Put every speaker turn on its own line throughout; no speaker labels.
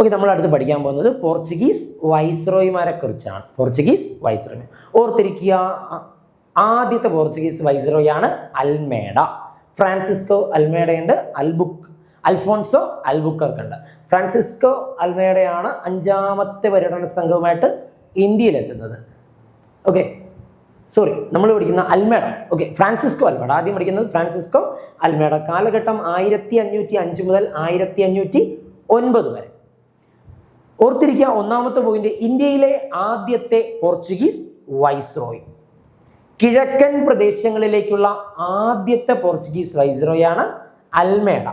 Okay നമ്മൾ അടുത്ത് പഠിക്കാൻ പോകുന്നത് പോർച്ചുഗീസ് വൈസ്രോയിമാരെ കുറിച്ചാണ് പോർച്ചുഗീസ് വൈസ്രോയി. ഓർത്തിരിക്കുക ആദ്യത്തെ പോർച്ചുഗീസ് വൈസ്രോയാണ് അൽമേഡ. ഫ്രാൻസിസ്കോ അൽമേഡയുണ്ട് അൽബുക്ക് അൽഫോൺസോ അൽബുക്കർക്ക് ഉണ്ട് ഫ്രാൻസിസ്കോ അൽമേഡയാണ് അഞ്ചാമത്തെ പര്യടന സംഘവുമായിട്ട് ഇന്ത്യയിലെത്തുന്നത്. ഓക്കെ സോറി നമ്മൾ പഠിക്കുന്ന അൽമേഡ. Okay Francisco Almeida. ആദ്യം പഠിക്കുന്നത് ഫ്രാൻസിസ്കോ അൽമേഡ. കാലഘട്ടം ആയിരത്തി അഞ്ഞൂറ്റി അഞ്ച് മുതൽ ആയിരത്തി അഞ്ഞൂറ്റി ഒൻപത് വരെ. ഓർത്തിരിക്കുക ഒന്നാമത്തെ പോയിന്റ് ഇന്ത്യയിലെ ആദ്യത്തെ പോർച്ചുഗീസ് വൈസ്രോയ്. കിഴക്കൻ പ്രദേശങ്ങളിലേക്കുള്ള ആദ്യത്തെ പോർച്ചുഗീസ് വൈസ്രോയാണ് അൽമേഡ.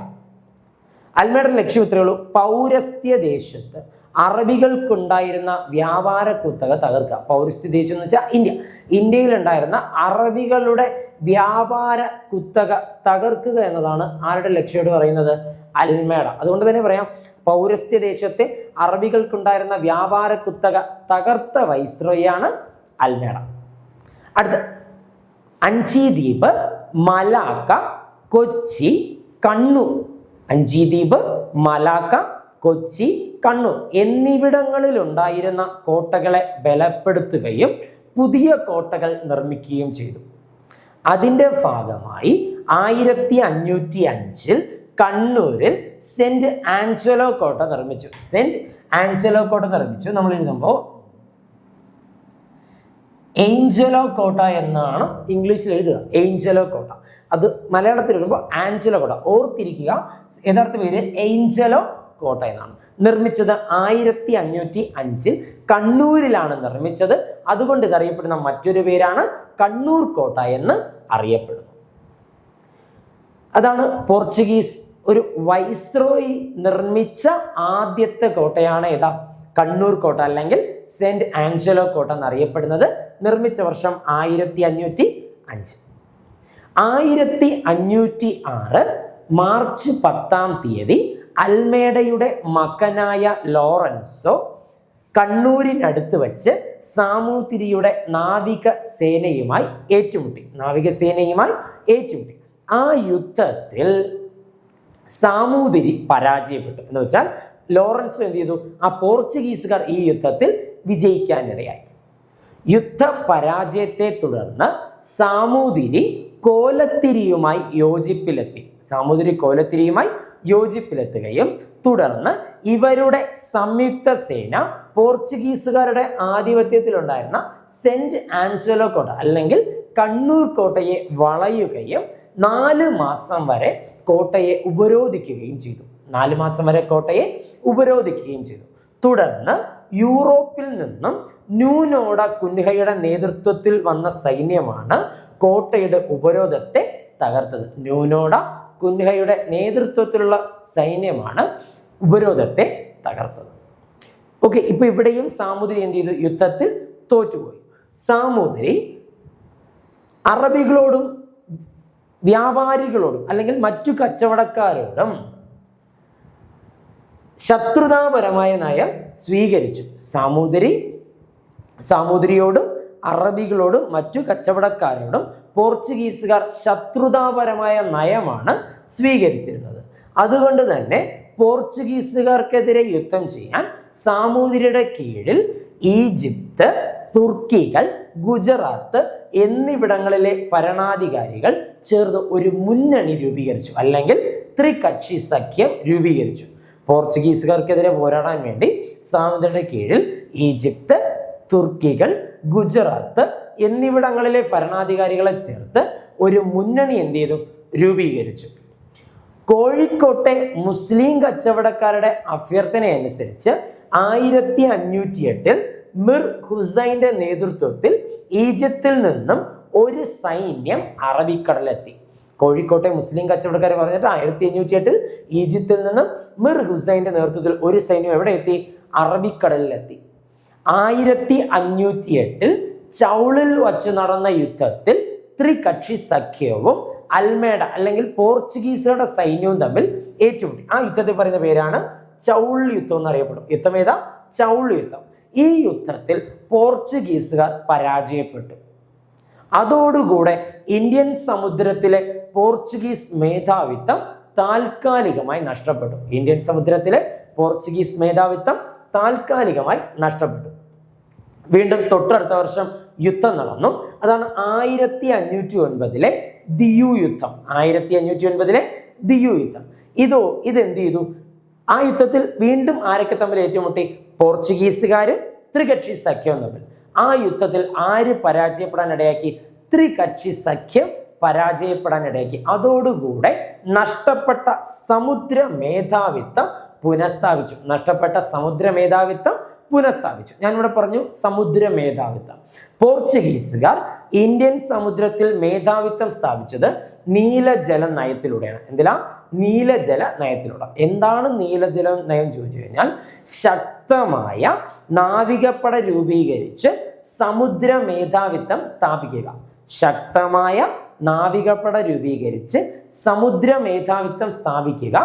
അൽമേഡയുടെ ലക്ഷ്യം ഇത്രയേ ഉള്ളൂ പൗരസ്ത്യ ദേശത്ത് അറബികൾക്കുണ്ടായിരുന്ന വ്യാപാര കുത്തക തകർക്കുക. പൗരസ്ത്യ ദേശം എന്ന് വെച്ചാൽ ഇന്ത്യ. ഇന്ത്യയിലുണ്ടായിരുന്ന അറബികളുടെ വ്യാപാര കുത്തക തകർക്കുക എന്നതാണ് ആരുടെ ലക്ഷ്യമായിട്ട് പറയുന്നത്? അൽമേഡ അതുകൊണ്ട് തന്നെ പറയാം പൗരസ്ത്യ ദേശത്തെ അറബികൾക്കുണ്ടായിരുന്ന വ്യാപാര കുത്തക തകർത്ത വൈസ്രോയാണ് അൽമേഡ അടുത്ത അഞ്ചി ദ്വീപ് മലാക്ക കൊച്ചി കണ്ണൂർ. അഞ്ചി ദ്വീപ് മലാക്ക കൊച്ചി കണ്ണൂർ എന്നിവിടങ്ങളിൽ ഉണ്ടായിരുന്ന കോട്ടകളെ ബലപ്പെടുത്തുകയും പുതിയ കോട്ടകൾ നിർമ്മിക്കുകയും ചെയ്തു. അതിന്റെ ഭാഗമായി ആയിരത്തി അഞ്ഞൂറ്റി അഞ്ചിൽ കണ്ണൂരിൽ സെന്റ് ആഞ്ചലോ കോട്ട നിർമ്മിച്ചു. സെന്റ് ആഞ്ചലോ കോട്ട നിർമ്മിച്ചു. നമ്മൾ എഴുതുമ്പോൾ ഏഞ്ചലോ കോട്ട എന്നാണ് ഇംഗ്ലീഷിൽ എഴുതുക. ഏഞ്ചലോ കോട്ട. അത് മലയാളത്തിൽ എഴുതുമ്പോൾ ആഞ്ചലോ കോട്ട. ഓർത്തിരിക്കുക യഥാർത്ഥ പേര് ഏഞ്ചലോ കോട്ട എന്നാണ്. നിർമ്മിച്ചത് ആയിരത്തി അഞ്ഞൂറ്റി അഞ്ചിൽ കണ്ണൂരിലാണ് നിർമ്മിച്ചത്. അതുകൊണ്ട് ഇതറിയപ്പെടുന്ന മറ്റൊരു പേരാണ് കണ്ണൂർ കോട്ട എന്ന് അറിയപ്പെടുന്നു. അതാണ് പോർച്ചുഗീസ് ഒരു വൈസ്രോയി നിർമ്മിച്ച ആദ്യത്തെ കോട്ടയാണ് ഏതാ? കണ്ണൂർ കോട്ട അല്ലെങ്കിൽ സെന്റ് ആഞ്ചലോ കോട്ട എന്നറിയപ്പെടുന്നത്. നിർമ്മിച്ച വർഷം ആയിരത്തി അഞ്ഞൂറ്റി അഞ്ച് ആയിരത്തി അഞ്ഞൂറ്റി ആറ് മാർച്ച് പത്താം തീയതി അൽമേഡയുടെ മകനായ ലോറൻസോ കണ്ണൂരിനടുത്ത് വച്ച് സാമൂതിരിയുടെ നാവിക സേനയുമായി ഏറ്റുമുട്ടി. നാവികസേനയുമായി ഏറ്റുമുട്ടി. ആ യുദ്ധത്തിൽ സാമൂതിരി പരാജയപ്പെട്ടു. എന്ന് വെച്ചാൽ ലോറൻസോ എന്ത് ചെയ്തു? ആ പോർച്ചുഗീസുകാർ ഈ യുദ്ധത്തിൽ വിജയിക്കാനിടയായി. യുദ്ധ പരാജയത്തെ തുടർന്ന് സാമൂതിരി കോലത്തിരിയുമായി യോജിപ്പിലെത്തി. സാമൂതിരി കോലത്തിരിയുമായി യോജിപ്പിലെത്തുകയും തുടർന്ന് ഇവരുടെ സംയുക്ത സേന പോർച്ചുഗീസുകാരുടെ ആധിപത്യത്തിലുണ്ടായിരുന്ന സെന്റ് ആഞ്ചലോ കോട്ട അല്ലെങ്കിൽ കണ്ണൂർ കോട്ടയെ വളയുകയും നാല് മാസം വരെ കോട്ടയെ ഉപരോധിക്കുകയും ചെയ്തു. നാല് മാസം വരെ കോട്ടയെ ഉപരോധിക്കുകയും ചെയ്തു. തുടർന്ന് യൂറോപ്പിൽ നിന്നും ന്യൂനോഡ കുൻഹയുടെ നേതൃത്വത്തിൽ വന്ന സൈന്യമാണ് കോട്ടയുടെ ഉപരോധത്തെ തകർത്തത്. ന്യൂനോഡ കുൻഹയുടെ നേതൃത്വത്തിലുള്ള സൈന്യമാണ് ഉപരോധത്തെ തകർത്തത്. ഓക്കെ ഇപ്പൊ ഇവിടെയും സാമൂതിരി എന്ത് ചെയ്തു? യുദ്ധത്തിൽ തോറ്റുപോയി. സാമൂതിരി അറബികളോടും വ്യാപാരികളോടും അല്ലെങ്കിൽ മറ്റു കച്ചവടക്കാരോടും ശത്രുതാപരമായ നയം സ്വീകരിച്ചു. സാമൂതിരി സാമൂതിരിയോടും അറബികളോടും മറ്റു കച്ചവടക്കാരോടും പോർച്ചുഗീസുകാർ ശത്രുതാപരമായ നയമാണ് സ്വീകരിച്ചിരുന്നത്. അതുകൊണ്ട് തന്നെ പോർച്ചുഗീസുകാർക്കെതിരെ യുദ്ധം ചെയ്യാൻ സാമൂതിരിയുടെ കീഴിൽ ഈജിപ്ത് തുർക്കികൾ ഗുജറാത്ത് എന്നിവിടങ്ങളിലെ ഭരണാധികാരികൾ ചേർന്ന് ഒരു മുന്നണി രൂപീകരിച്ചു അല്ലെങ്കിൽ ത്രികക്ഷി സഖ്യം രൂപീകരിച്ചു. പോർച്ചുഗീസുകാർക്കെതിരെ പോരാടാൻ വേണ്ടി സാമൂതിരിയുടെ കീഴിൽ ഈജിപ്ത് തുർക്കികൾ ഗുജറാത്ത് എന്നിവിടങ്ങളിലെ ഭരണാധികാരികളെ ചേർത്ത് ഒരു മുന്നണി എന്ത് ചെയ്തു? രൂപീകരിച്ചു. കോഴിക്കോട്ടെ മുസ്ലിം കച്ചവടക്കാരുടെ അഭ്യർത്ഥന അനുസരിച്ച് ആയിരത്തി അഞ്ഞൂറ്റി എട്ടിൽ മിർ ഹുസൈന്റെ നേതൃത്വത്തിൽ ഈജിപ്തിൽ നിന്നും ഒരു സൈന്യം അറബിക്കടലെത്തി. കോഴിക്കോട്ടെ മുസ്ലിം കച്ചവടക്കാർ പറഞ്ഞിട്ട് ആയിരത്തി അഞ്ഞൂറ്റി എട്ടിൽ ഈജിപ്തിൽ നിന്നും മിർ ഹുസൈന്റെ നേതൃത്വത്തിൽ ഒരു സൈന്യം എവിടെ എത്തി? അറബിക്കടലിലെത്തി. ആയിരത്തി അഞ്ഞൂറ്റി എട്ടിൽ ചൗളിൽ വച്ച് നടന്ന യുദ്ധത്തിൽ ത്രികക്ഷി സഖ്യവും അൽമേഡ അല്ലെങ്കിൽ പോർച്ചുഗീസുകളുടെ സൈന്യവും തമ്മിൽ ഏറ്റുമുട്ടി. ആ യുദ്ധത്തിൽ പറയുന്ന പേരാണ് ചൗൾ യുദ്ധം എന്നറിയപ്പെടും. യുദ്ധം ഏതാ? ചൗൾ യുദ്ധം. ഈ യുദ്ധത്തിൽ പോർച്ചുഗീസുകാർ പരാജയപ്പെട്ടു. അതോടുകൂടെ ഇന്ത്യൻ സമുദ്രത്തിലെ പോർച്ചുഗീസ് മേധാവിത്വം താൽക്കാലികമായി നഷ്ടപ്പെട്ടു. ഇന്ത്യൻ സമുദ്രത്തിലെ പോർച്ചുഗീസ് മേധാവിത്വം താൽക്കാലികമായി നഷ്ടപ്പെട്ടു. വീണ്ടും തൊട്ടടുത്ത വർഷം യുദ്ധം നടന്നു. അതാണ് ആയിരത്തി അഞ്ഞൂറ്റി ഒൻപതിലെ ദിയു യുദ്ധം. ആയിരത്തി അഞ്ഞൂറ്റി ഒൻപതിലെ ദിയു യുദ്ധം. ഇതോ ഇതെന്ത് ചെയ്തു? ആ യുദ്ധത്തിൽ വീണ്ടും ആരൊക്കെ തമ്മിൽ ഏറ്റുമുട്ടി? പോർച്ചുഗീസുകാര് ത്രികക്ഷി സഖ്യവും തമ്മിൽ. ആ യുദ്ധത്തിൽ ആര് പരാജയപ്പെടാൻ ഇടയാക്കി? ത്രികക്ഷി സഖ്യം പരാജയപ്പെടാൻ ഇടയാക്കി. അതോടുകൂടെ നഷ്ടപ്പെട്ട സമുദ്ര മേധാവിത്വം പുനഃസ്ഥാപിച്ചു. നഷ്ടപ്പെട്ട സമുദ്ര മേധാവിത്വം പുനഃസ്ഥാപിച്ചു. ഞാനിവിടെ പറഞ്ഞു സമുദ്ര മേധാവിത്വം. പോർച്ചുഗീസുകാർ ഇന്ത്യൻ സമുദ്രത്തിൽ മേധാവിത്വം സ്ഥാപിച്ചത് നീലജല നയത്തിലൂടെയാണ്. എന്തിനാ നീലജല നയത്തിലൂടെ. എന്താണ് നീലജല നയം ചോദിച്ചു കഴിഞ്ഞാൽ ശക്തമായ നാവികപ്പട രൂപീകരിച്ച് സമുദ്ര മേധാവിത്വം സ്ഥാപിക്കുക. ശക്തമായ നാവികപ്പട രൂപീകരിച്ച് സമുദ്ര മേധാവിത്വം സ്ഥാപിക്കുക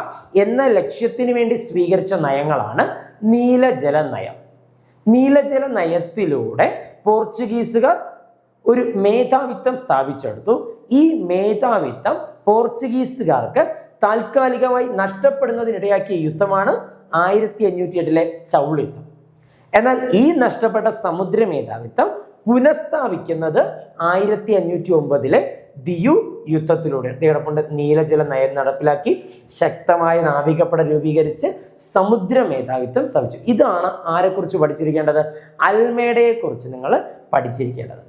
എന്ന ലക്ഷ്യത്തിന് വേണ്ടി സ്വീകരിച്ച നയങ്ങളാണ് നീലജല നയം നീലജല നയത്തിലൂടെ പോർച്ചുഗീസുകാർ ഒരു മേധാവിത്വം സ്ഥാപിച്ചെടുത്തു. ഈ മേധാവിത്വം പോർച്ചുഗീസുകാർക്ക് താൽക്കാലികമായി നഷ്ടപ്പെടുന്നതിനിടയാക്കിയ യുദ്ധമാണ് ആയിരത്തി അഞ്ഞൂറ്റി എട്ടിലെ ചൗൾ യുദ്ധം എന്നാൽ ഈ നഷ്ടപ്പെട്ട സമുദ്ര മേധാവിത്വം പുനഃസ്ഥാപിക്കുന്നത് ആയിരത്തി അഞ്ഞൂറ്റി ഒമ്പതിലെ ദിയു യുദ്ധത്തിലൂടെ കിടപ്പുണ്ട് നീലജല നയം നടപ്പിലാക്കി ശക്തമായ നാവികപ്പട രൂപീകരിച്ച് സമുദ്ര മേധാവിത്വം സ്ഥാപിച്ചു. ഇതാണ് ആരെക്കുറിച്ച് പഠിച്ചിരിക്കേണ്ടത്? അൽമേഡയെക്കുറിച്ച് നിങ്ങൾ പഠിച്ചിരിക്കേണ്ടത്.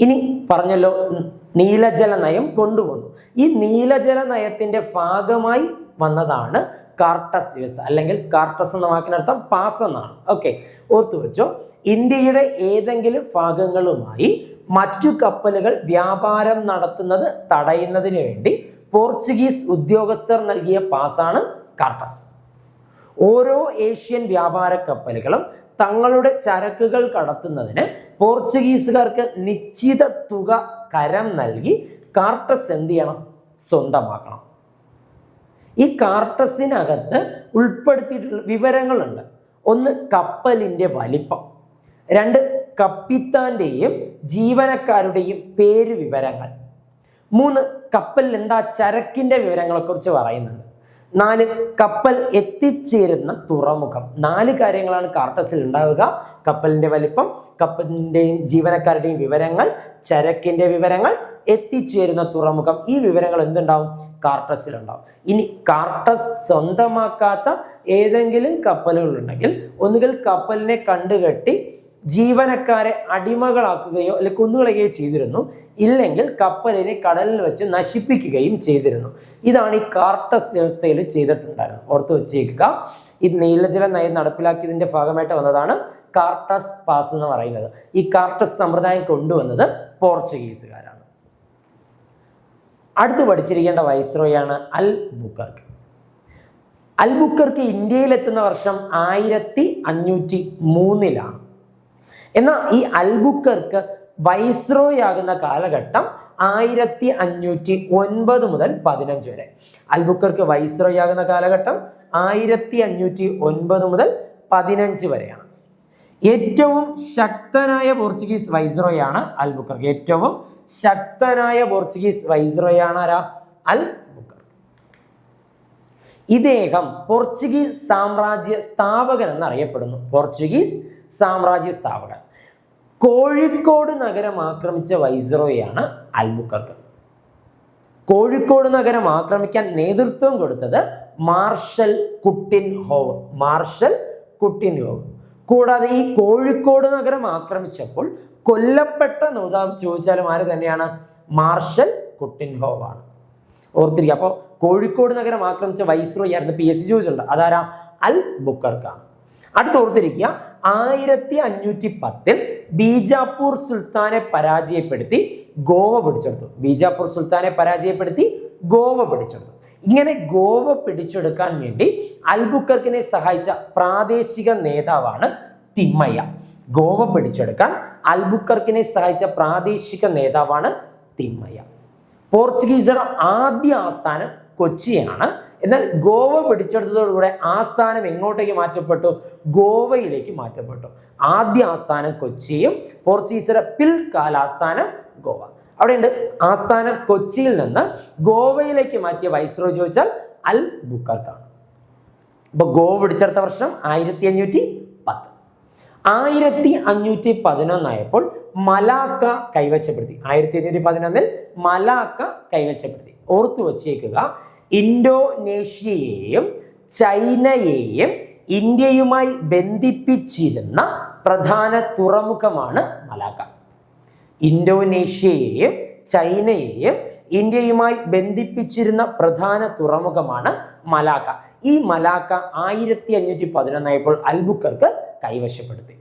ഇനി പറഞ്ഞല്ലോ നീലജല നയം കൊണ്ടുവന്നു. ഈ നീലജല നയത്തിന്റെ ഭാഗമായി വന്നതാണ് കാർട്ടസ് വ്യവസ്ഥ അല്ലെങ്കിൽ കാർട്ടസ് എന്ന വാക്കിനർത്ഥം പാസ് എന്നാണ്. ഓക്കെ ഓർത്തു വെച്ചോ ഇന്ത്യയുടെ ഏതെങ്കിലും ഭാഗങ്ങളുമായി മറ്റു കപ്പലുകൾ വ്യാപാരം നടത്തുന്നത് തടയുന്നതിന് വേണ്ടി പോർച്ചുഗീസ് ഉദ്യോഗസ്ഥർ നൽകിയ പാസാണ് കാർട്ടസ്. ഓരോ ഏഷ്യൻ വ്യാപാര കപ്പലുകളും തങ്ങളുടെ ചരക്കുകൾ കടത്തുന്നതിന് പോർച്ചുഗീസുകാർക്ക് നിശ്ചിത തുക കരം നൽകി കാർട്ടസ് എന്ത് ചെയ്യണം? സ്വന്തമാക്കണം. ഈ കാർട്ടസിനകത്ത് ഉൾപ്പെടുത്തിയിട്ടുള്ള വിവരങ്ങളുണ്ട്. ഒന്ന് കപ്പലിന്റെ വലിപ്പം. രണ്ട് കപ്പിത്താന്റെയും ജീവനക്കാരുടെയും പേര് വിവരങ്ങൾ. മൂന്ന് കപ്പലിൽ എന്താ ചരക്കിന്റെ വിവരങ്ങളെക്കുറിച്ച് പറയുന്നുണ്ട്. നാല് കപ്പൽ എത്തിച്ചേരുന്ന തുറമുഖം. നാല് കാര്യങ്ങളാണ് കാർട്ടസിൽ ഉണ്ടാവുക. കപ്പലിന്റെ വലിപ്പം കപ്പലിന്റെയും ജീവനക്കാരുടെയും വിവരങ്ങൾ ചരക്കിന്റെ വിവരങ്ങൾ എത്തിച്ചേരുന്ന തുറമുഖം. ഈ വിവരങ്ങൾ എന്തുണ്ടാവും? കാർട്ടസിൽ ഉണ്ടാവും. ഇനി കാർട്ടസ് സ്വന്തമാക്കാത്ത ഏതെങ്കിലും കപ്പലുകൾ ഉണ്ടെങ്കിൽ ഒന്നുകിൽ കപ്പലിനെ കണ്ടുകെട്ടി ജീവനക്കാരെ അടിമകളാക്കുകയോ അല്ലെ കൊന്നുകളയുകയോ ചെയ്തിരുന്നു. ഇല്ലെങ്കിൽ കപ്പലിനെ കടലിൽ വെച്ച് നശിപ്പിക്കുകയും ചെയ്തിരുന്നു. ഇതാണ് ഈ കാർട്ടസ് വ്യവസ്ഥയിൽ ചെയ്തിട്ടുണ്ടായിരുന്നത്. ഓർത്ത് വെച്ചേക്കുക. ഇത് നീലജല നയം നടപ്പിലാക്കിയതിന്റെ ഭാഗമായിട്ട് വന്നതാണ് കാർട്ടസ് പാസ് എന്ന് പറയുന്നത്. ഈ കാർട്ടസ് സമ്പ്രദായം കൊണ്ടുവന്നത് പോർച്ചുഗീസുകാരാണ്. അടുത്ത് പഠിച്ചിരിക്കേണ്ട വൈസ്രോയാണ് അൽ ബുക്കർക്ക് അൽബുക്കർക്ക് ഇന്ത്യയിലെത്തുന്ന വർഷം ആയിരത്തി അഞ്ഞൂറ്റി മൂന്നിലാണ്. എന്നാൽ ഈ അൽബുക്കർക്ക് വൈസ്രോയ് ആകുന്ന കാലഘട്ടം ആയിരത്തി അഞ്ഞൂറ്റി ഒൻപത് മുതൽ പതിനഞ്ച് വരെ. അൽബുക്കർക്ക് വൈസ്രോയ് ആകുന്ന കാലഘട്ടം ആയിരത്തി അഞ്ഞൂറ്റി ഒൻപത് മുതൽ പതിനഞ്ച് വരെയാണ്. ഏറ്റവും ശക്തനായ പോർച്ചുഗീസ് വൈസ്രോയ് ആണ് അൽബുക്കർക്ക്. ഏറ്റവും ശക്തനായ പോർച്ചുഗീസ് വൈസ്രോയ് ആണ് ആരാ? അൽ ഇദ്ദേഹം പോർച്ചുഗീസ് സാമ്രാജ്യ സ്ഥാപകൻ എന്നറിയപ്പെടുന്നു. പോർച്ചുഗീസ് സാമ്രാജ്യ സ്ഥാപകൻ കോഴിക്കോട് നഗരം ആക്രമിച്ച വൈസ്രോയാണ് അൽബുക്കർക്ക് കോഴിക്കോട് നഗരം ആക്രമിക്കാൻ നേതൃത്വം കൊടുത്തത് marshal Coutinho marshal Coutinho. കൂടാതെ ഈ കോഴിക്കോട് നഗരം ആക്രമിച്ചപ്പോൾ കൊല്ലപ്പെട്ട നേതാവ് ചോദിച്ചാലും ആര് തന്നെയാണ്? മാർഷൽ കുട്ടിൻ ഹോവാണ്. ഓർത്തിരിക്കുക അപ്പോൾ കോഴിക്കോട് നഗരം ആക്രമിച്ച വൈസ്രോയി ആയിരുന്നു പി എസ് സി ഉണ്ട് അതാരാ? അൽ ബുക്കർക്കാണ് അടുത്ത് ഓർത്തിരിക്കുക ആയിരത്തി അഞ്ഞൂറ്റി പത്തിൽ ബീജാപ്പൂർ സുൽത്താനെ പരാജയപ്പെടുത്തി ഗോവ പിടിച്ചെടുത്തു. ബീജാപ്പൂർ സുൽത്താനെ പരാജയപ്പെടുത്തി ഗോവ പിടിച്ചെടുത്തു. ഇങ്ങനെ ഗോവ പിടിച്ചെടുക്കാൻ വേണ്ടി അൽബുക്കർക്കിനെ സഹായിച്ച പ്രാദേശിക നേതാവാണ് തിമ്മയ്യ. ഗോവ പിടിച്ചെടുക്കാൻ അൽബുക്കർക്കിനെ സഹായിച്ച പ്രാദേശിക നേതാവാണ് തിമ്മയ്യ. പോർച്ചുഗീസർ ആദ്യ ആസ്ഥാനം കൊച്ചിയാണ്. എന്നാൽ ഗോവ പിടിച്ചെടുത്തതോടുകൂടെ ആസ്ഥാനം എങ്ങോട്ടേക്ക് മാറ്റപ്പെട്ടു? ഗോവയിലേക്ക് മാറ്റപ്പെട്ടു. ആദ്യ ആസ്ഥാനം കൊച്ചിയും പോർച്ചുഗീസിലെ പിൽക്കാല ആസ്ഥാനം ഗോവ. അവിടെയുണ്ട് ആസ്ഥാനം കൊച്ചിയിൽ നിന്ന് ഗോവയിലേക്ക് മാറ്റിയ വൈസ്രോ ചോദിച്ചാൽ അൽ ബുക്കർക്കാണ് അപ്പൊ ഗോവ പിടിച്ചെടുത്ത വർഷം ആയിരത്തി അഞ്ഞൂറ്റി പത്ത്. ആയിരത്തി അഞ്ഞൂറ്റി പതിനൊന്നായപ്പോൾ മലാക്ക കൈവശപ്പെടുത്തി. ആയിരത്തി അഞ്ഞൂറ്റി പതിനൊന്നിൽ മലാക്ക കൈവശപ്പെടുത്തി. ഓർത്തു വച്ചേക്കുക ഇൻഡോനേഷ്യയെയും ചൈനയെയും ഇന്ത്യയുമായി ബന്ധിപ്പിച്ചിരുന്ന പ്രധാന തുറമുഖമാണ് മലാക്ക. ഇൻഡോനേഷ്യയെയും ചൈനയെയും ഇന്ത്യയുമായി ബന്ധിപ്പിച്ചിരുന്ന പ്രധാന തുറമുഖമാണ് മലാക്ക. ഈ മലാക്ക ആയിരത്തി അഞ്ഞൂറ്റി പതിനൊന്നായപ്പോൾ അൽബുക്കർക്ക് കൈവശപ്പെടുത്തി.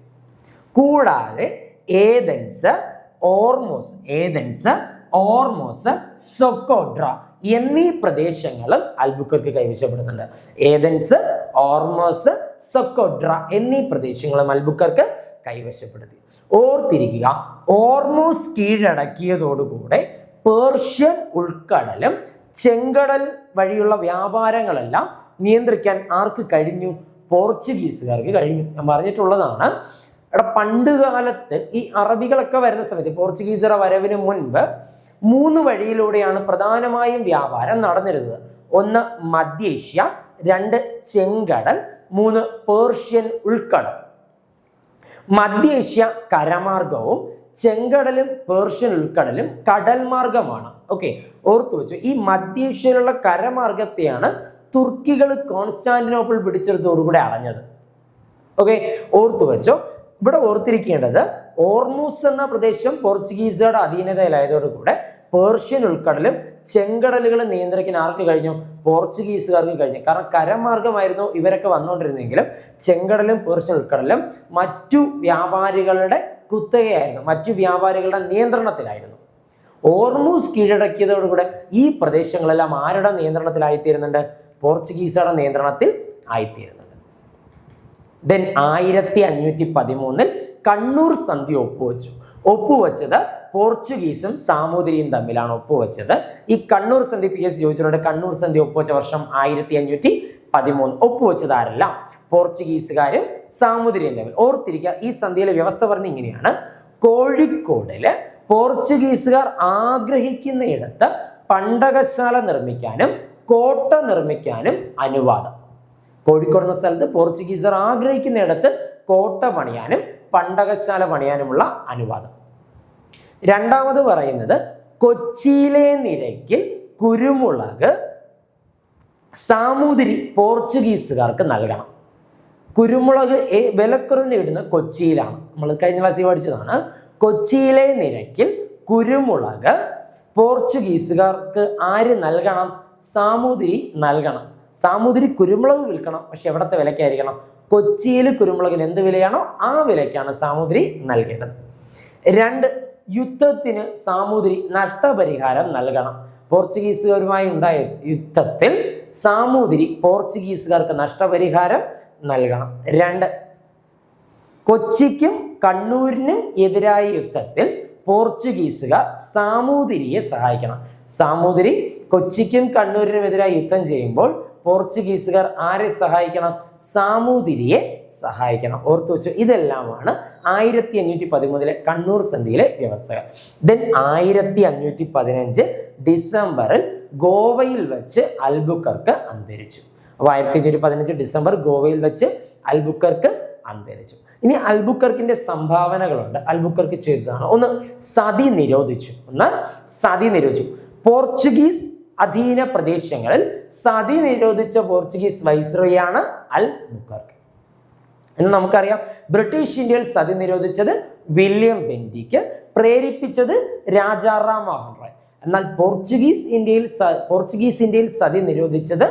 കൂടാതെ ഏതൻസ് ഓർമോസ് ഏതൻസ് ഓർമോസ് സൊക്കോഡ്ര എന്നീ പ്രദേശങ്ങളും അൽബുക്കർക്ക് കൈവശപ്പെടുന്നുണ്ട്. ഏതൻസ് ഓർമോസ് സൊക്കോഡ്ര എന്നീ പ്രദേശങ്ങളും അൽബുക്കർക്ക് കൈവശപ്പെടുത്തി. ഓർത്തിരിക്കുക ഓർമോസ് കീഴടക്കിയതോടുകൂടെ പേർഷ്യൻ ഉൾക്കടലും ചെങ്കടൽ വഴിയുള്ള വ്യാപാരങ്ങളെല്ലാം നിയന്ത്രിക്കാൻ ആർക്ക് കഴിഞ്ഞു? പോർച്ചുഗീസുകാർക്ക് കഴിഞ്ഞു. ഞാൻ പറഞ്ഞിട്ടുള്ളതാണ് ഇവിടെ പണ്ട് കാലത്ത് ഈ അറബികളൊക്കെ വരുന്ന സമയത്ത് പോർച്ചുഗീസുകാരുടെ വരവിന് മുൻപ് മൂന്ന് വഴിയിലൂടെയാണ് പ്രധാനമായും വ്യാപാരം നടന്നിരുന്നത്. ഒന്ന് മധ്യേഷ്യ രണ്ട് ചെങ്കടൽ മൂന്ന് പേർഷ്യൻ ഉൾക്കടൽ. മധ്യേഷ്യ കരമാർഗവും ചെങ്കടലും പേർഷ്യൻ ഉൾക്കടലും കടൽ മാർഗമാണ്. ഓക്കെ ഓർത്തു വെച്ചു ഈ മധ്യേഷ്യയിലുള്ള കരമാർഗത്തെയാണ് തുർക്കികൾ കോൺസ്റ്റാന്റിനോപ്പിൾ പിടിച്ചെടുത്തോടുകൂടെ അടഞ്ഞത് ഓക്കെ ഓർത്തു വെച്ചോ ഇവിടെ ഓർത്തിരിക്കേണ്ടത് ഓർമൂസ് എന്ന പ്രദേശം പോർച്ചുഗീസുകളുടെ അധീനതയിലായതോടുകൂടെ പേർഷ്യൻ ഉൾക്കടലും ചെങ്കടലുകളും നിയന്ത്രിക്കാൻ ആർക്ക് കഴിഞ്ഞു? പോർച്ചുഗീസുകാർക്ക് കഴിഞ്ഞു. കാരണം കരമാർഗമായിരുന്നു ഇവരൊക്കെ വന്നുകൊണ്ടിരുന്നെങ്കിലും ചെങ്കടലും പേർഷ്യൻ ഉൾക്കടലും മറ്റു വ്യാപാരികളുടെ കുത്തകയായിരുന്നു. മറ്റു വ്യാപാരികളുടെ നിയന്ത്രണത്തിലായിരുന്നു. ഓർമൂസ് കീഴടക്കിയതോടുകൂടെ ഈ പ്രദേശങ്ങളെല്ലാം ആരുടെ നിയന്ത്രണത്തിലായിത്തീരുന്നുണ്ട്? പോർച്ചുഗീസുകാരുടെ നിയന്ത്രണത്തിൽ ആയിത്തീരുന്നുണ്ട് ദെൻ ആയിരത്തി അഞ്ഞൂറ്റി പതിമൂന്നിൽ കണ്ണൂർ സന്ധി ഒപ്പുവെച്ചു. ഒപ്പുവെച്ചത് പോർച്ചുഗീസും സാമൂതിരിയും തമ്മിലാണ് ഒപ്പുവെച്ചത്. ഈ കണ്ണൂർ സന്ധി പി എസ് ചോദിച്ചിട്ടുണ്ട് കണ്ണൂർ സന്ധി ഒപ്പുവെച്ച വർഷം ആയിരത്തി അഞ്ഞൂറ്റി പതിമൂന്ന് ഒപ്പുവെച്ചത് ആരല്ല? പോർച്ചുഗീസുകാരും സാമൂതിരിയും തമ്മിൽ. ഓർത്തിരിക്കുക ഈ സന്ധിയിലെ വ്യവസ്ഥ പറഞ്ഞ ഇങ്ങനെയാണ്. കോഴിക്കോടിൽ പോർച്ചുഗീസുകാർ ആഗ്രഹിക്കുന്നയിടത്ത് പണ്ടകശാല നിർമ്മിക്കാനും കോട്ട നിർമ്മിക്കാനും അനുവാദം. കോഴിക്കോട് എന്ന സ്ഥലത്ത് പോർച്ചുഗീസർ ആഗ്രഹിക്കുന്നിടത്ത് കോട്ട പണിയാനും പണ്ടകശാല പണിയാനുമുള്ള അനുവാദം. രണ്ടാമത് പറയുന്നത് കൊച്ചിയിലെ നിരക്കിൽ കുരുമുളക് സാമൂതിരി പോർച്ചുഗീസുകാർക്ക് നൽകണം. കുരുമുളക് വിലക്കുറഞ്ഞ് കിട്ടുന്ന കൊച്ചിയിലാണ്. നമ്മൾ കഴിഞ്ഞ ക്ലാസ്സിൽ പഠിച്ചതാണ്. കൊച്ചിയിലെ നിരക്കിൽ കുരുമുളക് പോർച്ചുഗീസുകാർക്ക് ആര് നൽകണം? സാമൂതിരി നൽകണം. സാമൂതിരി കുരുമുളക് വിൽക്കണം. പക്ഷെ എവിടത്തെ വിലക്കായിരിക്കണം കൊച്ചിയിൽ കുരുമുളകിന് എന്ത് വിലയാണോ ആ വിലയ്ക്കാണ് സാമൂതിരി നൽകേണ്ടത്. രണ്ട് യുദ്ധത്തിന് സാമൂതിരി നഷ്ടപരിഹാരം നൽകണം. പോർച്ചുഗീസുകാരുമായി ഉണ്ടായ യുദ്ധത്തിൽ സാമൂതിരി പോർച്ചുഗീസുകാർക്ക് നഷ്ടപരിഹാരം നൽകണം. രണ്ട് കൊച്ചിക്കും കണ്ണൂരിനും എതിരായ യുദ്ധത്തിൽ പോർച്ചുഗീസുകാർ സാമൂതിരിയെ സഹായിക്കണം. സാമൂതിരി കൊച്ചിക്കും കണ്ണൂരിനും എതിരായി യുദ്ധം ചെയ്യുമ്പോൾ പോർച്ചുഗീസുകാർ ആരെ സഹായിക്കണം? സാമൂതിരിയെ സഹായിക്കണം. ഓർത്തു വെച്ചു ഇതെല്ലാമാണ് ആയിരത്തി അഞ്ഞൂറ്റി പതിമൂന്നിലെ കണ്ണൂർ സന്ധിയിലെ വ്യവസ്ഥകൾ. ദെൻ ആയിരത്തി അഞ്ഞൂറ്റി പതിനഞ്ച് ഡിസംബറിൽ ഗോവയിൽ വെച്ച് അൽബുക്കർക്ക് അന്തരിച്ചു. അപ്പോൾ ആയിരത്തി അഞ്ഞൂറ്റി പതിനഞ്ച് ഡിസംബർ ഗോവയിൽ വെച്ച് അൽബുക്കർക്ക് അന്തരിച്ചു. ഇനി അൽബുക്കർക്കിന്റെ സംഭാവനകളുണ്ട്. അൽബുക്കർക്ക് ചെയ്തതാണ് ഒന്ന് സതി നിരോധിച്ചു. ഒന്ന് സതി നിരോധിച്ചു. പോർച്ചുഗീസ് അധീന പ്രദേശങ്ങളിൽ സതി നിരോധിച്ച പോർച്ചുഗീസ് വൈസ്രോയാണ് അൽ ബുക്കർക്ക് എന്ന് നമുക്കറിയാം ബ്രിട്ടീഷ് ഇന്ത്യയിൽ സതി നിരോധിച്ചത് വില്യം ബെന്റിക്ക് പ്രേരിപ്പിച്ചത് രാജാറാം മോഹൻ റോയ് എന്നാൽ പോർച്ചുഗീസ് ഇന്ത്യയിൽ പോർച്ചുഗീസ് ഇന്ത്യയിൽ സതി നിരോധിച്ചത്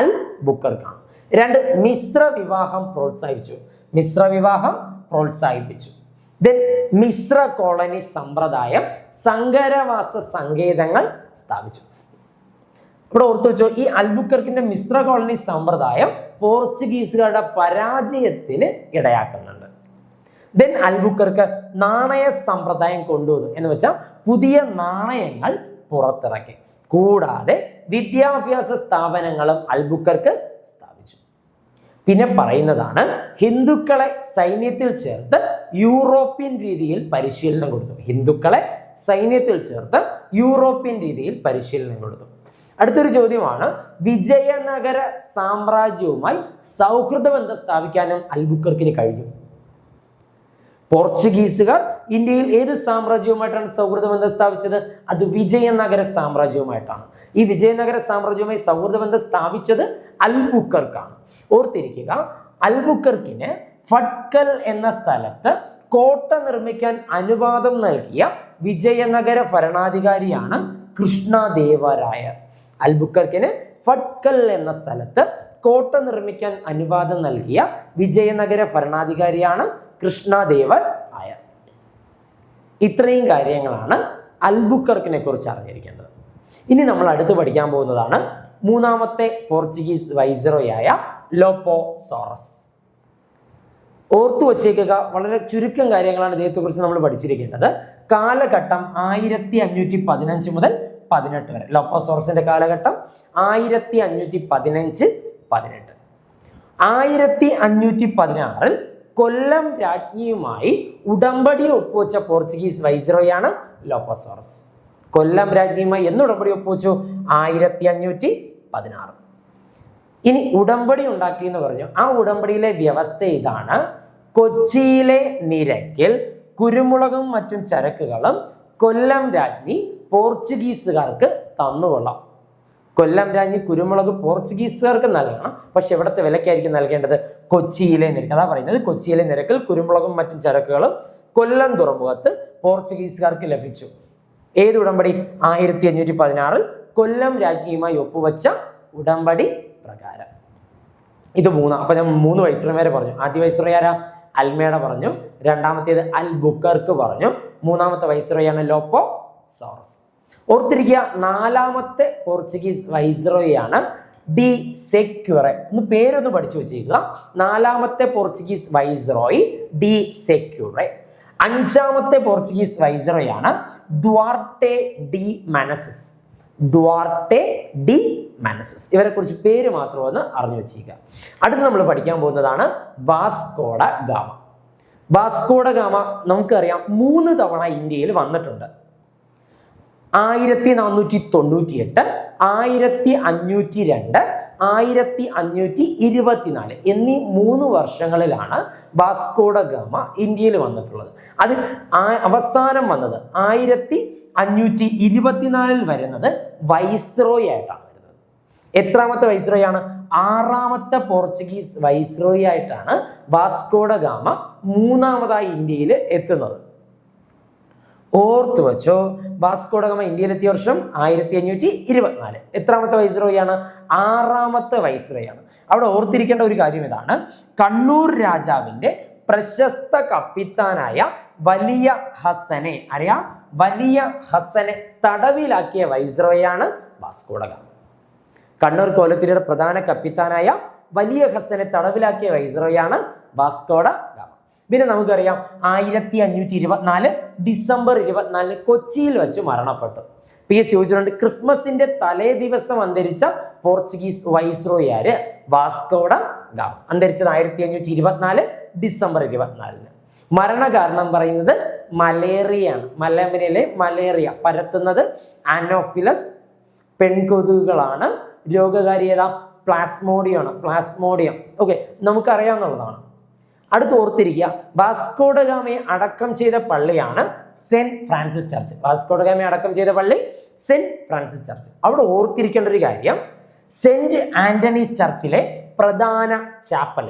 അൽ ബുക്കർക്കാണ് രണ്ട് മിശ്ര വിവാഹം പ്രോത്സാഹിപ്പിച്ചു. മിശ്ര വിവാഹം പ്രോത്സാഹിപ്പിച്ചു. ദെൻ മിശ്ര കോളനി സമ്പ്രദായം സങ്കരവാസ സങ്കേതങ്ങൾ സ്ഥാപിച്ചു. ഇവിടെ ഓർത്തു വെച്ചോ ഈ അൽബുക്കർക്കിന്റെ മിശ്ര കോളനി സമ്പ്രദായം പോർച്ചുഗീസുകാരുടെ പരാജയത്തിന് ഇടയാക്കുന്നുണ്ട്. ദെൻ അൽബുക്കർക്ക് നാണയ സമ്പ്രദായം കൊണ്ടുവന്നു. എന്ന് വെച്ചാൽ പുതിയ നാണയങ്ങൾ പുറത്തിറക്കി. കൂടാതെ വിദ്യാഭ്യാസ സ്ഥാപനങ്ങളും അൽബുക്കർക്ക് സ്ഥാപിച്ചു. പിന്നെ പറയുന്നതാണ് ഹിന്ദുക്കളെ സൈന്യത്തിൽ ചേർത്ത് യൂറോപ്യൻ രീതിയിൽ പരിശീലനം കൊടുത്തു. ഹിന്ദുക്കളെ സൈന്യത്തിൽ ചേർത്ത് യൂറോപ്യൻ രീതിയിൽ പരിശീലനം കൊടുത്തു. അടുത്തൊരു ചോദ്യമാണ്. വിജയനഗര സാമ്രാജ്യവുമായി സൗഹൃദ ബന്ധം സ്ഥാപിക്കാനും അൽബുക്കർക്കിന് കഴിഞ്ഞു. പോർച്ചുഗീസുകാർ ഇന്ത്യയിൽ ഏത് സാമ്രാജ്യവുമായിട്ടാണ് സൗഹൃദ ബന്ധം സ്ഥാപിച്ചത്? അത് വിജയനഗര സാമ്രാജ്യവുമായിട്ടാണ്. ഈ വിജയനഗര സാമ്രാജ്യവുമായി സൗഹൃദ ബന്ധം സ്ഥാപിച്ചത് അൽബുക്കർക്കാണ്. ഓർത്തിരിക്കുക അൽബുക്കർക്കിന് ഫട്കൽ എന്ന സ്ഥലത്ത് കോട്ട നിർമ്മിക്കാൻ അനുവാദം നൽകിയ വിജയനഗര ഭരണാധികാരിയാണ് കൃഷ്ണദേവരായർ അൽബുക്കർക്കിന് ഫട്കൽ എന്ന സ്ഥലത്ത് കോട്ട നിർമ്മിക്കാൻ അനുവാദം നൽകിയ വിജയനഗര ഭരണാധികാരിയാണ് കൃഷ്ണദേവർ ആയർ ഇത്രയും കാര്യങ്ങളാണ് അൽബുക്കർക്കിനെ കുറിച്ച് അറിഞ്ഞിരിക്കേണ്ടത്. ഇനി നമ്മൾ അടുത്ത് പഠിക്കാൻ പോകുന്നതാണ് മൂന്നാമത്തെ പോർച്ചുഗീസ് വൈസറോയായ ലോപ്പോ സോറസ് ഓർത്തു വച്ചേക്കുക വളരെ ചുരുക്കം കാര്യങ്ങളാണ് ഇദ്ദേഹത്തെക്കുറിച്ച് നമ്മൾ പഠിച്ചിരിക്കേണ്ടത്. കാലഘട്ടം ആയിരത്തി അഞ്ഞൂറ്റി പതിനഞ്ച് മുതൽ പതിനെട്ട് വരെ. ലോപ്പോസോറസിന്റെ കാലഘട്ടം ആയിരത്തി അഞ്ഞൂറ്റി പതിനഞ്ച് പതിനെട്ട്. ആയിരത്തി അഞ്ഞൂറ്റി പതിനാറിൽ കൊല്ലം രാജ്ഞിയുമായി ഉടമ്പടി ഒപ്പുവെച്ച പോർച്ചുഗീസ് വൈസ്രോയാണ് ലോപ്പോസോറസ്. കൊല്ലം രാജ്ഞിയുമായി എന്ന് ഉടമ്പടി ഒപ്പുവെച്ചു? ആയിരത്തി അഞ്ഞൂറ്റി പതിനാറ് ഇനി ഉടമ്പടി ഉണ്ടാക്കി എന്ന് പറഞ്ഞു. ആ ഉടമ്പടിയിലെ വ്യവസ്ഥ ഇതാണ്. കൊച്ചിയിലെ നിരക്കിൽ കുരുമുളകും മറ്റും ചരക്കുകളും കൊല്ലം രാജ്ഞി പോർച്ചുഗീസുകാർക്ക് തന്നുകൊള്ളാം കൊല്ലം രാജ്ഞി കുരുമുളക് പോർച്ചുഗീസുകാർക്ക് നൽകണം. പക്ഷെ ഇവിടുത്തെ വിലക്കായിരിക്കും നൽകേണ്ടത്? കൊച്ചിയിലെ നിരക്ക്. അതാ പറയുന്നത് കൊച്ചിയിലെ നിരക്കിൽ കുരുമുളകും മറ്റും ചരക്കുകളും കൊല്ലം തുറമുഖത്ത് പോർച്ചുഗീസുകാർക്ക് ലഭിച്ചു. ഏത് ഉടമ്പടി? ആയിരത്തി അഞ്ഞൂറ്റി പതിനാറിൽ കൊല്ലം രാജ്ഞിയുമായി ഒപ്പുവെച്ച ഉടമ്പടി പ്രകാരം. ഇത് മൂന്നാം. അപ്പൊ ഞാൻ മൂന്ന് വൈസ്രമാരെ പറഞ്ഞു. ആദ്യ വൈസ്രയാരാ അൽമേഡ പറഞ്ഞു. രണ്ടാമത്തേത് അൽ ബുക്കർക്ക് പറഞ്ഞു. മൂന്നാമത്തെ വൈസ്രോയാണ് ലോപ്പോ. സോറസ്. ഓർത്തിരിക്കുക നാലാമത്തെ പോർച്ചുഗീസ് വൈസ്രോയാണ് ഡി സെക്യൂറെ. ഒന്ന് പേരൊന്ന് പഠിച്ചു വെച്ചേക്കുക നാലാമത്തെ പോർച്ചുഗീസ് വൈസ്രോയ് ഡി സെക്യൂറെ. അഞ്ചാമത്തെ Portuguese വൈസ്രോയാണ് Duarte de Menezes. Duarte de Menezes. ഇവരെ കുറിച്ച് പേര് മാത്രം ഒന്ന് അറിഞ്ഞു വെച്ചേക്കുക അടുത്ത് നമ്മൾ പഠിക്കാൻ പോകുന്നതാണ് വാസ്കോഡ ഗാമ. വാസ്കോഡ ഗാമ നമുക്കറിയാം മൂന്ന് തവണ ഇന്ത്യയിൽ വന്നിട്ടുണ്ട്. ആയിരത്തി നാനൂറ്റി തൊണ്ണൂറ്റി എട്ട് ആയിരത്തി അഞ്ഞൂറ്റി രണ്ട് ആയിരത്തി അഞ്ഞൂറ്റി ഇരുപത്തിനാല് എന്നീ മൂന്ന് വർഷങ്ങളിലാണ് വാസ്കോഡ ഗാമ ഇന്ത്യയിൽ വന്നിട്ടുള്ളത്. അതിൽ അവസാനം വന്നത് ആയിരത്തി അഞ്ഞൂറ്റി ഇരുപത്തിനാലിൽ വരുന്നത് വൈസ്രോയ് ആയിട്ടാണ് വരുന്നത്. എത്രാമത്തെ വൈസ്രോയ് ആണ് ആറാമത്തെ പോർച്ചുഗീസ് വൈസ്രോയ് ആയിട്ടാണ് വാസ്കോഡ ഗാമ മൂന്നാമതായി ഇന്ത്യയിൽ എത്തുന്നത്. ഓർത്തു വെച്ചോ. വാസ്കോഡഗമ ഇന്ത്യയിലെത്തിയ വർഷം ആയിരത്തി അഞ്ഞൂറ്റി ഇരുപത്തിനാല് എത്രാമത്തെ വൈസ്രോയാണ്? ആറാമത്തെ വൈസ്രോയാണ്. അവിടെ ഓർത്തിരിക്കേണ്ട ഒരു കാര്യം ഇതാണ്. കണ്ണൂർ രാജാവിന്റെ പ്രശസ്ത കപ്പിത്താനായ വലിയ ഹസനെ അറിയാം? വലിയ ഹസനെ തടവിലാക്കിയ വൈസ്രോയാണ് വാസ്കോഡഗാമ കണ്ണൂർ കോലത്തിരിയുടെ പ്രധാന കപ്പിത്താനായ വലിയ ഹസനെ തടവിലാക്കിയ വൈസ്രോയാണ് വാസ്കോഡ പിന്നെ നമുക്കറിയാം ആയിരത്തി അഞ്ഞൂറ്റി ഇരുപത്തിനാല് ഡിസംബർ ഇരുപത്തിനാലിന് കൊച്ചിയിൽ വെച്ച് മരണപ്പെട്ടു. പി എസ് ചോദിച്ചിട്ടുണ്ട് ക്രിസ്മസിന്റെ തലേ ദിവസം അന്തരിച്ച പോർച്ചുഗീസ് വൈസ്രോയാര് വാസ്കോഡ ഗാം അന്തരിച്ചത് ആയിരത്തി അഞ്ഞൂറ്റി ഇരുപത്തിനാല് ഡിസംബർ ഇരുപത്തിനാലിന്. മരണകാരണം പറയുന്നത് മലേറിയ ആണ് മലമ്പരയിലെ മലേറിയ പരത്തുന്നത് ആനോഫിലസ് പെൺകൊതുകുകളാണ്. രോഗകാരിയത പ്ലാസ്മോഡിയാണ്. പ്ലാസ്മോഡിയം. ഓക്കെ നമുക്കറിയാവുന്നതാണ് അടുത്ത് ഓർത്തിരിക്കുക. വാസ്കോഡഗാമയെ അടക്കം ചെയ്ത പള്ളിയാണ് സെന്റ് ഫ്രാൻസിസ് ചർച്ച്. വാസ്കോഡഗാമയെ അടക്കം ചെയ്ത പള്ളി സെന്റ് ഫ്രാൻസിസ് ചർച്ച്. അവിടെ ഓർത്തിരിക്കേണ്ട ഒരു കാര്യം സെന്റ് ആന്റണീസ് ചർച്ചിലെ പ്രധാന ചാപ്പൽ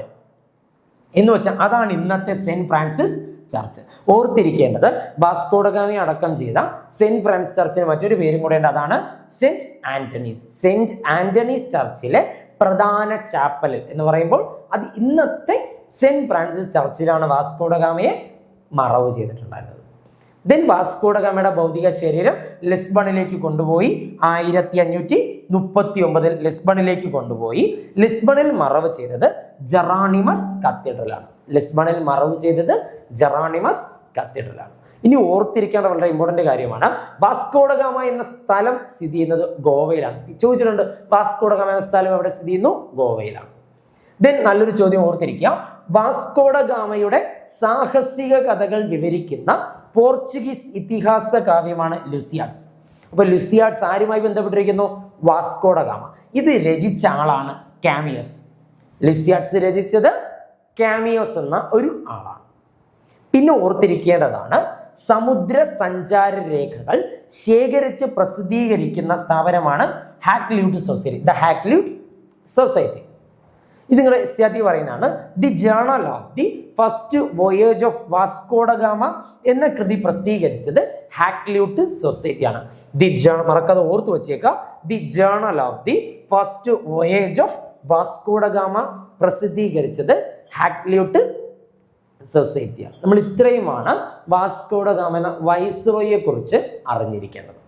എന്ന് വെച്ചാൽ അതാണ് ഇന്നത്തെ സെന്റ് ഫ്രാൻസിസ് ചർച്ച്. ഓർത്തിരിക്കേണ്ടത് വാസ്കോഡഗാമി അടക്കം ചെയ്ത സെന്റ് ഫ്രാൻസിസ് ചർച്ചിന് മറ്റൊരു പേരും കൂടെ ഉണ്ട്. അതാണ് സെന്റ് ആന്റണീസ്. സെന്റ് ആന്റണീസ് ചർച്ചിലെ പ്രധാന ചാപ്പൽ എന്ന് പറയുമ്പോൾ അത് ഇന്നത്തെ സെന്റ് ഫ്രാൻസിസ് ചർച്ചിലാണ് വാസ്കോഡഗാമയെ മറവ് ചെയ്തിട്ടുണ്ടായിരുന്നത്. ദെൻ വാസ്കോഡഗാമയുടെ ഭൗതിക ശരീരം ലിസ്ബണിലേക്ക് കൊണ്ടുപോയി ആയിരത്തി അഞ്ഞൂറ്റി മുപ്പത്തി ഒമ്പതിൽ ലിസ്ബണിലേക്ക് കൊണ്ടുപോയി. ലിസ്ബണിൽ മറവ് ചെയ്തത് ജറാണിമസ് കത്തീഡ്രലാണ്. ലിസ്ബണിൽ മറവ് ചെയ്തത് ജറാണിമസ് കത്തീഡ്രലാണ്. ഇനി ഓർത്തിരിക്കേണ്ട വളരെ ഇമ്പോർട്ടന്റ് കാര്യമാണ്. വാസ്കോഡഗാമ എന്ന സ്ഥലം സ്ഥിതി ചെയ്യുന്നത് ഗോവയിലാണ്. ചോദിച്ചിട്ടുണ്ട് വാസ്കോഡഗാമ എന്ന സ്ഥലം എവിടെ സ്ഥിതി ചെയ്യുന്നു? ഗോവയിലാണ്. ദെൻ നല്ലൊരു ചോദ്യം ഓർത്തിരിക്കുക. വാസ്കോഡഗാമയുടെ സാഹസിക കഥകൾ വിവരിക്കുന്ന പോർച്ചുഗീസ് ഇതിഹാസ കാവ്യമാണ് ലുസിയാഡ്സ്. അപ്പൊ ലുസിയാഡ്സ് ആരുമായി ബന്ധപ്പെട്ടിരിക്കുന്നു? വാസ്കോഡ ഗാമ ഇത് രചിച്ച ആളാണ് കാമിയോസ്. ലുസിയാഡ്സ് രചിച്ചത് കാമിയോസ് എന്ന ഒരു ആളാണ്. പിന്നെ ഓർത്തിരിക്കേണ്ടതാണ് സമുദ്ര സഞ്ചാര രേഖകൾ ശേഖരിച്ച് പ്രസിദ്ധീകരിക്കുന്ന സ്ഥാപനമാണ് Hakluyt society. The Hakluyt society. ഇത് നിങ്ങളുടെ എസ് ആർ ടി പറയുന്നതാണ്. The journal of the first voyage of Vasco da Gama എന്ന കൃതി പ്രസിദ്ധീകരിച്ചത് ഹാക്ല്യൂട്ട് സൊസൈറ്റിയാണ് ദി ജേണൽ മറക്കാതെ ഓർത്തു വെച്ചേക്കുക. The journal of the first voyage of Vasco da Gama പ്രസിദ്ധീകരിച്ചത് ഹാക്ല്യൂട്ട് സൊസൈറ്റിയാണ് നമ്മൾ ഇത്രയുമാണ് വാസ്കോഡഗാമ എന്ന വൈസ്രോയെ കുറിച്ച് അറിഞ്ഞിരിക്കേണ്ടത്.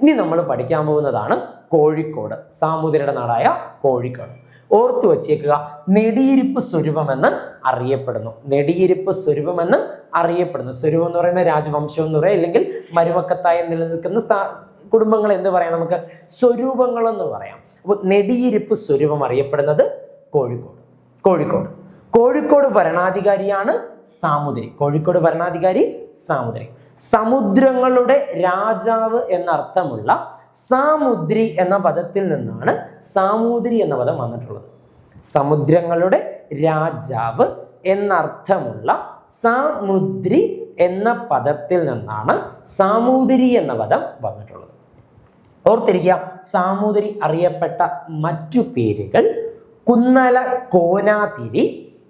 ഇനി നമ്മൾ പഠിക്കാൻ പോകുന്നതാണ് കോഴിക്കോട്. സാമൂതിരിയുടെ നാടായ കോഴിക്കോട്. ഓർത്തു വച്ചേക്കുക. നെടിയിരിപ്പ് സ്വരൂപമെന്ന് അറിയപ്പെടുന്നു. നെടിയിരിപ്പ് സ്വരൂപമെന്ന് അറിയപ്പെടുന്നു. സ്വരൂപം എന്ന് പറയുന്ന രാജവംശം എന്ന് പറയാം അല്ലെങ്കിൽ മരുമക്കത്തായി നിലനിൽക്കുന്ന കുടുംബങ്ങൾ എന്ത് പറയാം നമുക്ക്. സ്വരൂപങ്ങൾ എന്ന് പറയാം. അപ്പോൾ നെടിയിരിപ്പ് സ്വരൂപം അറിയപ്പെടുന്നത് കോഴിക്കോട്. കോഴിക്കോട്. കോഴിക്കോട് ഭരണാധികാരിയാണ് സാമുദ്രി. കോഴിക്കോട് ഭരണാധികാരി സാമുദ്രി. സമുദ്രങ്ങളുടെ രാജാവ് എന്നർത്ഥമുള്ള സാമുദ്രി എന്ന പദത്തിൽ നിന്നാണ് സാമൂതിരി എന്ന പദം വന്നിട്ടുള്ളത്. സമുദ്രങ്ങളുടെ രാജാവ് എന്നർത്ഥമുള്ള സാമുദ്രി എന്ന പദത്തിൽ നിന്നാണ് സാമൂതിരി എന്ന പദം വന്നിട്ടുള്ളത്. ഓർത്തിരിക്കുക സാമൂതിരി അറിയപ്പെട്ട മറ്റു പേരുകൾ കുന്നല കോനാതിരി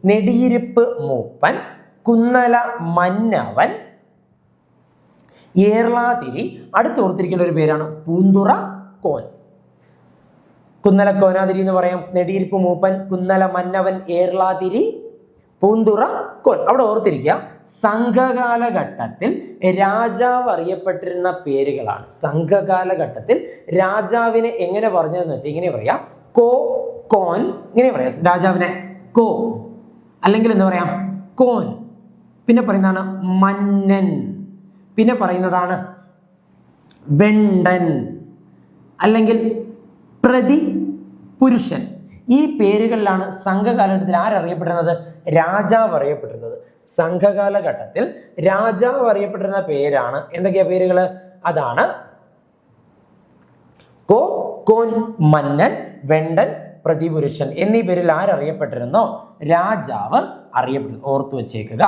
നെടിയിരിപ്പ് മൂപ്പൻ കുന്നല മന്നവൻ ഏർലാതിരി അടുത്ത് ഓർത്തിരിക്കേണ്ട ഒരു പേരാണ് പൂന്തുറ കോൻ കുന്നല കോനാതിരി എന്ന് പറയാം. നെടിയിരിപ്പ് മൂപ്പൻ കുന്നല മന്നവൻ ഏർളാതിരി പൂന്തുറ കോൻ അവിടെ ഓർത്തിരിക്കുക. സംഘകാലഘട്ടത്തിൽ രാജാവ് അറിയപ്പെട്ടിരുന്ന പേരുകളാണ്. സംഘകാലഘട്ടത്തിൽ രാജാവിനെ എങ്ങനെ പറഞ്ഞതെന്ന് വെച്ചാൽ ഇങ്ങനെ പറയാം. കോ കോൻ ഇങ്ങനെ പറയാം. രാജാവിനെ കോ. അല്ലെങ്കിൽ എന്താ പറയാം? കോൻ. പിന്നെ പറയുന്നതാണ് മന്നൻ. പിന്നെ പറയുന്നതാണ് വെണ്ടൻ അല്ലെങ്കിൽ പ്രതി പുരുഷൻ. ഈ പേരുകളിലാണ് സംഘകാലഘട്ടത്തിൽ ആരറിയപ്പെടുന്നത്? രാജാവ് അറിയപ്പെടുന്നത്. സംഘകാലഘട്ടത്തിൽ രാജാവ് അറിയപ്പെട്ടിരുന്ന പേരാണ്. എന്തൊക്കെയാ പേരുകൾ അതാണ് കോ കോൻ മന്നൻ വെണ്ടൻ പ്രതിപുരുഷൻ. എന്നീ പേരിൽ ആരറിയപ്പെട്ടിരുന്നോ? രാജാവ് അറിയപ്പെടുന്നു ഓർത്തു വച്ചേക്കുക.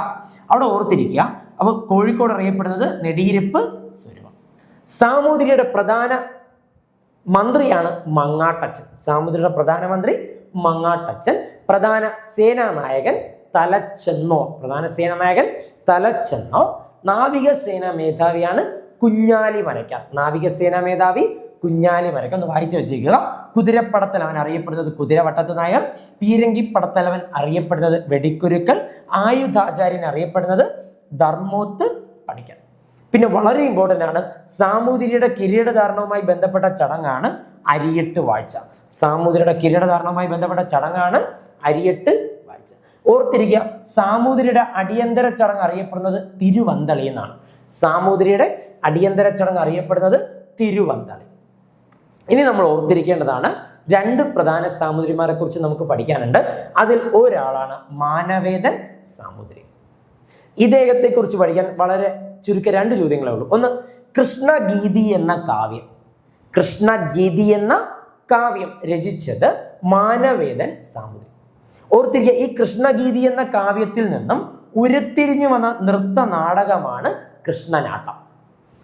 അവിടെ ഓർത്തിരിക്കുക. അപ്പോൾ കോഴിക്കോട് അറിയപ്പെടുന്നത് നെടിയിരിപ്പ് സ്വരൂപം. സാമൂതിരിയുടെ പ്രധാന മന്ത്രിയാണ് മങ്ങാട്ടച്ചൻ സാമൂതിരിയുടെ പ്രധാനമന്ത്രി മങ്ങാട്ടച്ചൻ പ്രധാന സേനാനായകൻ തലച്ചെന്നോ പ്രധാന സേനാനായകൻ തലച്ചെന്നോ. നാവികസേന മേധാവിയാണ് കുഞ്ഞാലി മരയ്ക്കാർ നാവികസേന മേധാവി കുഞ്ഞാലി മരയ്ക്ക ഒന്ന് വായിച്ചു വെച്ചേക്കുക. കുതിരപ്പടത്തലവൻ അറിയപ്പെടുന്നത് കുതിരവട്ടത്ത് നായർ. പീരങ്കി പടത്തലവൻ അറിയപ്പെടുന്നത് വെടിക്കുരുക്കൾ. ആയുധാചാര്യൻ അറിയപ്പെടുന്നത് ധർമ്മോത്ത് പണിക്കർ. പിന്നെ വളരെ ഇമ്പോർട്ടന്റ് ആണ് സാമൂതിരിയുടെ കിരീടധാരണവുമായി ബന്ധപ്പെട്ട ചടങ്ങാണ് അരിയെട്ട് വാഴ്ച. സാമൂതിരിയുടെ കിരീടധാരണവുമായി ബന്ധപ്പെട്ട ചടങ്ങാണ് അരിയെട്ട് വാഴ്ച. ഓർത്തിരിക്കുക സാമൂതിരിയുടെ അടിയന്തര ചടങ്ങ് അറിയപ്പെടുന്നത് തിരുവന്തളി എന്നാണ്. സാമൂതിരിയുടെ അടിയന്തര ചടങ്ങ് അറിയപ്പെടുന്നത് തിരുവന്തളി. ഇനി നമ്മൾ ഓർത്തിരിക്കേണ്ടതാണ് രണ്ട് പ്രധാന സാമൂതിരിമാരെ കുറിച്ച് നമുക്ക് പഠിക്കാനുണ്ട്. അതിൽ ഒരാളാണ് മാനവേദൻ സാമൂതിരി ഇദ്ദേഹത്തെ കുറിച്ച് പഠിക്കാൻ വളരെ ചുരുക്ക രണ്ട് ചോദ്യങ്ങളേ ഉള്ളൂ. ഒന്ന് കൃഷ്ണഗീതി എന്ന കാവ്യം. കൃഷ്ണഗീതി എന്ന കാവ്യം രചിച്ചത് മാനവേദൻ സാമൂതിരി ഓർത്തിരിക്കുക ഈ കൃഷ്ണഗീതി എന്ന കാവ്യത്തിൽ നിന്നും ഉരുത്തിരിഞ്ഞു വന്ന നൃത്ത നാടകമാണ് കൃഷ്ണനാട്ടം.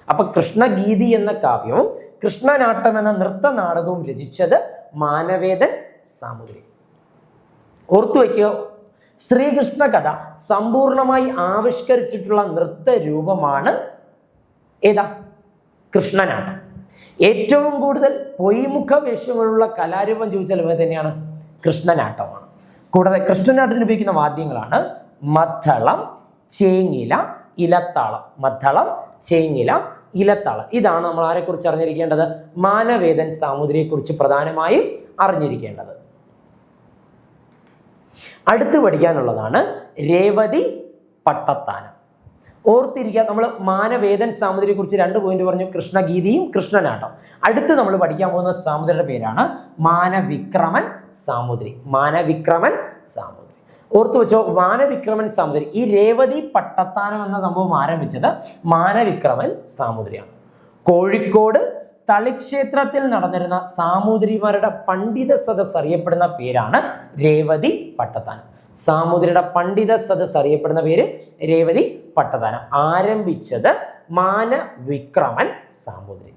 അപ്പൊ കൃഷ്ണഗീതി എന്ന കാവ്യവും കൃഷ്ണനാട്ടം എന്ന നൃത്ത നാടകവും രചിച്ചത് മാനവേദൻ സാമൂതിരി ഓർത്തു വയ്ക്കുക ശ്രീകൃഷ്ണ കഥ സമ്പൂർണമായി ആവിഷ്കരിച്ചിട്ടുള്ള നൃത്ത രൂപമാണ് ഏതാ? കൃഷ്ണനാട്ടം. ഏറ്റവും കൂടുതൽ പൊയ്മുഖ വേഷങ്ങളുള്ള കലാരൂപം ചോദിച്ചാൽ ഇവ തന്നെയാണ് കൃഷ്ണനാട്ടമാണ്. കൂടാതെ കൃഷ്ണനാട്ടത്തിന് ഉപയോഗിക്കുന്ന വാദ്യങ്ങളാണ് മദ്ദളം ചേങ്ങില ഇലത്താളം. മദ്ദളം ചേങ്ങില ഇലത്താളം. ഇതാണ് നമ്മൾ ആരെക്കുറിച്ച് അറിഞ്ഞിരിക്കേണ്ടത്? മാനവേദൻ സാമുദ്രിയെക്കുറിച്ച് പ്രധാനമായും അറിഞ്ഞിരിക്കേണ്ടത്. അടുത്ത് പഠിക്കാനുള്ളതാണ് രേവതി പട്ടത്താനം. ഓർത്തിരിക്കുക നമ്മൾ മാനവേദൻ സാമുദ്രിയെ കുറിച്ച് രണ്ട് പോയിന്റ് പറഞ്ഞു കൃഷ്ണഗീതിയും കൃഷ്ണനാട്ടം. അടുത്ത് നമ്മൾ പഠിക്കാൻ പോകുന്ന സാമുദ്രിയുടെ പേരാണ് മാനവിക്രമൻ സാമുദ്രി മാനവിക്രമൻ സാമുദ്രി ഓർത്തു വെച്ചോ മാനവിക്രമൻ സാമുദ്രി. ഈ രേവതി പട്ടത്താനം എന്ന സംഭവം ആരംഭിച്ചത് മാനവിക്രമൻ സാമുദ്രിയാണ്. കോഴിക്കോട് തളിക്ഷേത്രത്തിൽ നടന്നിരുന്ന സാമൂതിരിമാരുടെ പണ്ഡിത സദസ് അറിയപ്പെടുന്ന പേരാണ് രേവതി പട്ടത്താനം. സാമൂതിരിയുടെ പണ്ഡിത സദസ് അറിയപ്പെടുന്ന പേര് രേവതി പട്ടത്താനം. ആരംഭിച്ചത് മാനവിക്രമൻ സാമൂതിരി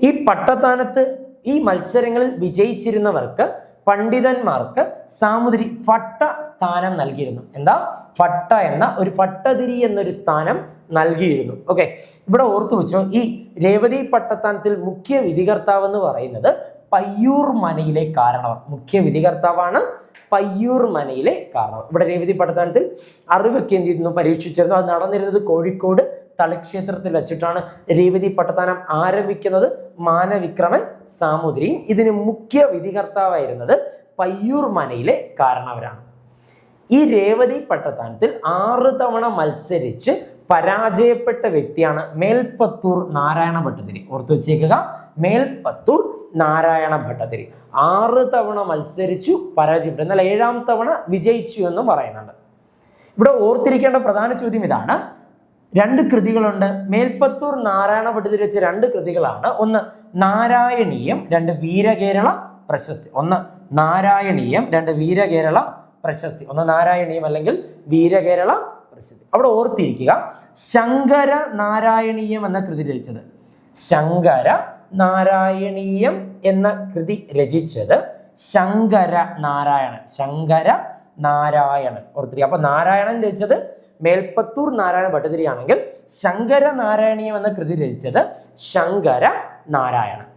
ഈ പട്ടത്താനത്ത് ഈ മത്സരങ്ങളിൽ വിജയിച്ചിരുന്നവർക്ക് പണ്ഡിതന്മാർക്ക് സാമുദ്രി ഫട്ട സ്ഥാനം നൽകിയിരുന്നു. എന്താ? ഫട്ട എന്ന ഒരു ഫട്ടതിരി എന്നൊരു സ്ഥാനം നൽകിയിരുന്നു. ഓക്കെ. ഇവിടെ ഓർത്തു വെച്ചോ ഈ രേവതി പട്ടത്താനത്തിൽ മുഖ്യ വിധികർത്താവ് എന്ന് പറയുന്നത് പയ്യൂർ മനയിലെ കാരണവർ. മുഖ്യ വിധികർത്താവാണ് പയ്യൂർ മനയിലെ കാരണവർ. ഇവിടെ രേവതി പട്ടത്താനത്തിൽ അറിവൊക്കെ എന്ത് ചെയ്തിരുന്നു? പരീക്ഷിച്ചിരുന്നു. അത് നടന്നിരുന്നത് കോഴിക്കോട് തളിക്ഷേത്രത്തിൽ വെച്ചിട്ടാണ് രേവതി പട്ടത്താനം ആരംഭിക്കുന്നത്. മാനവിക്രമൻ സാമുദ്രിയും ഇതിന് മുഖ്യ വിധികർത്താവായിരുന്നത് പയ്യൂർ മനയിലെ കാരണവരാണ്. ഈ രേവതി പട്ടത്താനത്തിൽ ആറ് തവണ മത്സരിച്ച് പരാജയപ്പെട്ട വ്യക്തിയാണ് മേൽപ്പത്തൂർ നാരായണ ഭട്ടതിരി ഓർത്തു വെച്ചേക്കുക മേൽപ്പത്തൂർ നാരായണ ഭട്ടതിരി ആറ് തവണ മത്സരിച്ചു പരാജയപ്പെട്ടു. എന്നാൽ ഏഴാം തവണ വിജയിച്ചു എന്നും പറയുന്നുണ്ട്. ഇവിടെ ഓർത്തിരിക്കേണ്ട പ്രധാന ചോദ്യം ഇതാണ് രണ്ട് കൃതികളുണ്ട്. മേൽപ്പത്തൂർ നാരായണ ഭട്ടതിരി വെച്ച രണ്ട് കൃതികളാണ്. ഒന്ന് നാരായണീയം രണ്ട് വീരകേരള പ്രശസ്തി. ഒന്ന് നാരായണീയം രണ്ട് വീരകേരള പ്രശസ്തി. ഒന്ന് നാരായണീയം അല്ലെങ്കിൽ വീരകേരള പ്രശസ്തി. അവിടെ ഓർത്തിരിക്കുക ശങ്കര നാരായണീയം എന്ന കൃതി രചിച്ചത്. ശങ്കര നാരായണീയം എന്ന കൃതി രചിച്ചത് ശങ്കര നാരായണൻ. ശങ്കര നാരായണൻ. ഓർത്തിരിക്കുക. അപ്പൊ നാരായണൻ രചിച്ചത് മേൽപ്പത്തൂർ നാരായണ ഭട്ടതിരിയാണെങ്കിൽ ശങ്കര നാരായണീയം എന്ന കൃതി രചിച്ചത് ശങ്കര നാരായണൻ